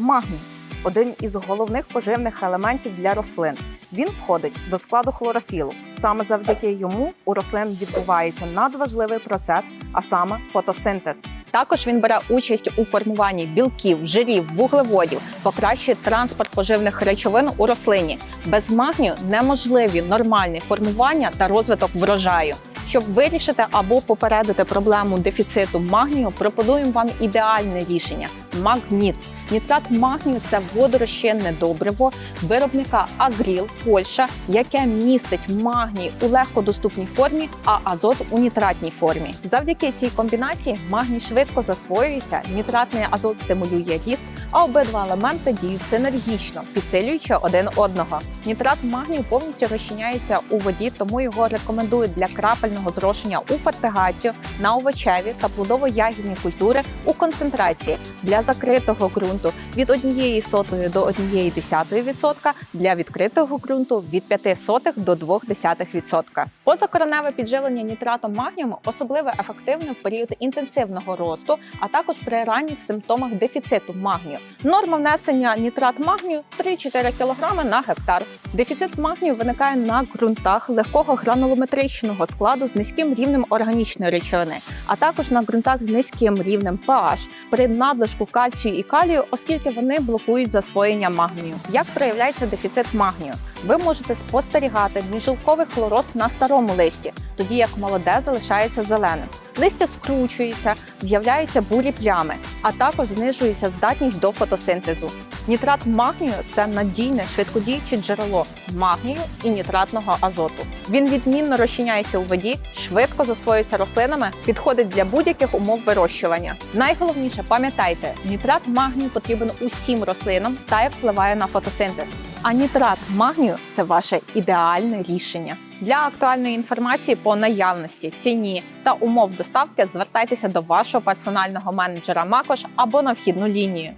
магній один із головних поживних елементів для рослин. Він входить до складу хлорофілу. Саме завдяки йому у рослин відбувається надважливий процес, а саме фотосинтез. Також він бере участь у формуванні білків, жирів, вуглеводів, покращує транспорт поживних речовин у рослині. Без магнію неможливі нормальне формування та розвиток врожаю. Щоб вирішити або попередити проблему дефіциту магнію, пропонуємо вам ідеальне рішення магніт. Нітрат магнію це водорозчинне добриво виробника Агріл Польща, яке містить магній у легкодоступній формі, а азот у нітратній формі. Завдяки цій комбінації магній швидко засвоюється, нітратний азот стимулює ріст, а обидва елементи діють синергічно, підсилюючи один одного. Нітрат магнію повністю розчиняється у воді, тому його рекомендують для крапельного зрошення у фертигацію на овочеві та плодово-ягідні культури у концентрації для закритого ґрунту від 1 сотої до 1 десятої відсотка, для відкритого ґрунту від 5 сотих до 2 десятих відсотка. Позакореневе підживлення нітратом магнієм особливо ефективне в період інтенсивного росту, а також при ранніх симптомах дефіциту магнію. Норма внесення нітрат магнію 3-4 кг на гектар. Дефіцит магнію виникає на ґрунтах легкого гранулометричного складу з низьким рівнем органічної речовини, а також на ґрунтах з низьким рівнем pH при надлишку кальцію і калію, оскільки вони блокують засвоєння магнію. Як проявляється дефіцит магнію? Ви можете спостерігати міжжилковий хлорост на старому листі, тоді як молоде залишається зеленим. Листя скручується, з'являються бурі плями, а також знижується здатність до фотосинтезу. Нітрат магнію це надійне швидкодіюче джерело магнію і нітратного азоту. Він відмінно розчиняється у воді, швидко засвоюється рослинами, підходить для будь-яких умов вирощування. Найголовніше пам'ятайте, нітрат магнію потрібен усім рослинам та як впливає на фотосинтез. А нітрат магнію це ваше ідеальне рішення. Для актуальної інформації по наявності, ціні та умов доставки звертайтеся до вашого персонального менеджера Макош або на вхідну лінію.